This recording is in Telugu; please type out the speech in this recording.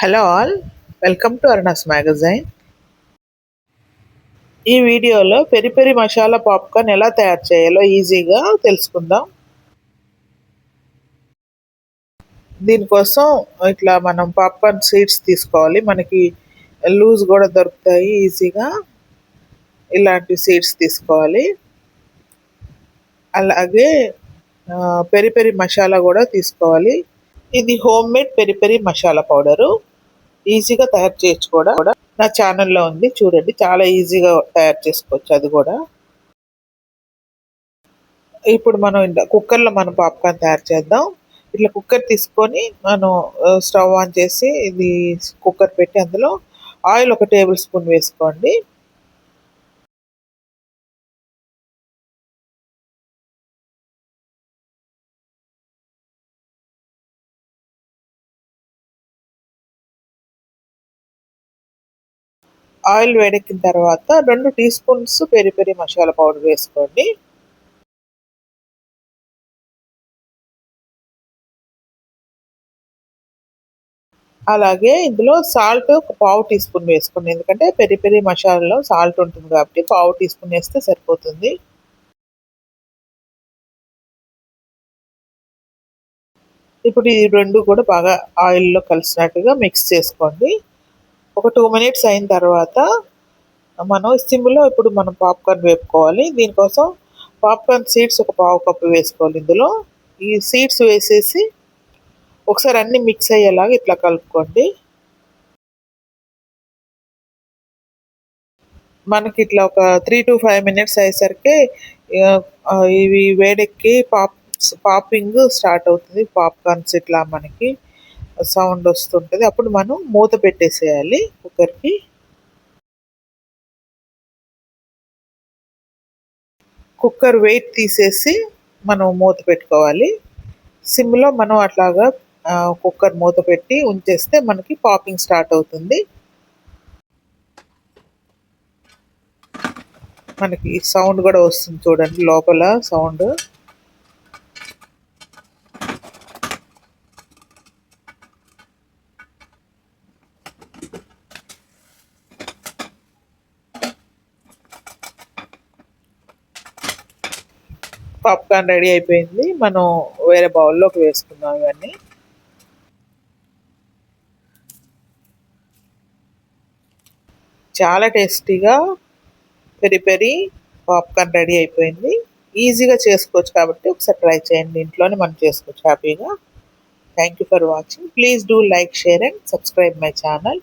Hello all welcome to Aruna's magazine. ఈ వీడియోలో పెరి పెరి మసాలా పాప్కార్న్ ఎలా తయారు చేయాలో ఈజీగా తెలుసుకుందాం. దీనికోసం ఇట్లా మనం పాప్కార్న్ సీడ్స్ తీసుకోవాలి. మనకి లూజ్ కూడా దొరుకుతాయి ఈజీగా. ఇలాంటి సీడ్స్ తీసుకోవాలి. అలాగే పెరి పెరి మసాలా కూడా తీసుకోవాలి. ఇది home made peri peri masala powder. ఈజీగా తయారు చేయొచ్చు కూడా. నా ఛానల్లో ఉంది చూడండి. చాలా ఈజీగా తయారు చేసుకోవచ్చు అది కూడా. ఇప్పుడు మనం కుక్కర్లో మనం పాప్కార్న్ తయారు చేద్దాం. ఇట్లా కుక్కర్ తీసుకొని మనం స్టవ్ ఆన్ చేసి ఇది కుక్కర్ పెట్టి అందులో ఆయిల్ ఒక టేబుల్ స్పూన్ వేసుకోండి. ఆయిల్ వేడెక్కిన తర్వాత రెండు teaspoons peri peri masala powder వేసుకోండి. అలాగే ఇందులో సాల్ట్ ఒక పావు టీ స్పూన్ వేసుకోండి. ఎందుకంటే పెరి పెరి మసాలాలో సాల్ట్ ఉంటుంది కాబట్టి పావు టీ స్పూన్ వేస్తే సరిపోతుంది. ఇప్పుడు ఈ రెండు కూడా బాగా ఆయిల్లో కలిసినట్టుగా మిక్స్ చేసుకోండి. ఒక టూ మినిట్స్ అయిన తర్వాత మనం సిమ్లో ఇప్పుడు మనం పాప్కార్న్ వేపుకోవాలి. దీనికోసం పాప్కార్న్ సీడ్స్ ఒక పావు కప్పు వేసుకోవాలి ఇందులో. ఈ సీడ్స్ వేసేసి ఒకసారి అన్నీ మిక్స్ అయ్యేలాగా ఇట్లా కలుపుకోండి. మనకి ఇట్లా ఒక త్రీ టు ఫైవ్ మినిట్స్ అయ్యేసరికి ఇవి వేడెక్కి పాప్ పాపింగ్ స్టార్ట్ అవుతుంది. పాప్కార్న్స్ ఇట్లా మనకి. సౌండ్ వస్తుంటుంది. అప్పుడు మనం మూత పెట్టేసేయాలి కుక్కర్కి. కుక్కర్ వెయిట్ తీసేసి మనం మూత పెట్టుకోవాలి. సిమ్లో మనం అట్లాగా కుక్కర్ మూత పెట్టి ఉంచేస్తే మనకి పాపింగ్ స్టార్ట్ అవుతుంది. మనకి సౌండ్ కూడా వస్తుంది చూడండి లోపల సౌండ్. పాప్కార్న్ రెడీ అయిపోయింది. మనం వేరే బౌల్లోకి వేసుకుందాం ఇవన్నీ. చాలా టేస్టీగా పెరి పెరి పాప్కార్న్ రెడీ అయిపోయింది. ఈజీగా చేసుకోవచ్చు కాబట్టి ఒకసారి ట్రై చేయండి. ఇంట్లోనే మనం చేసుకోవచ్చు హ్యాపీగా. Thank you for watching please do like share and subscribe my channel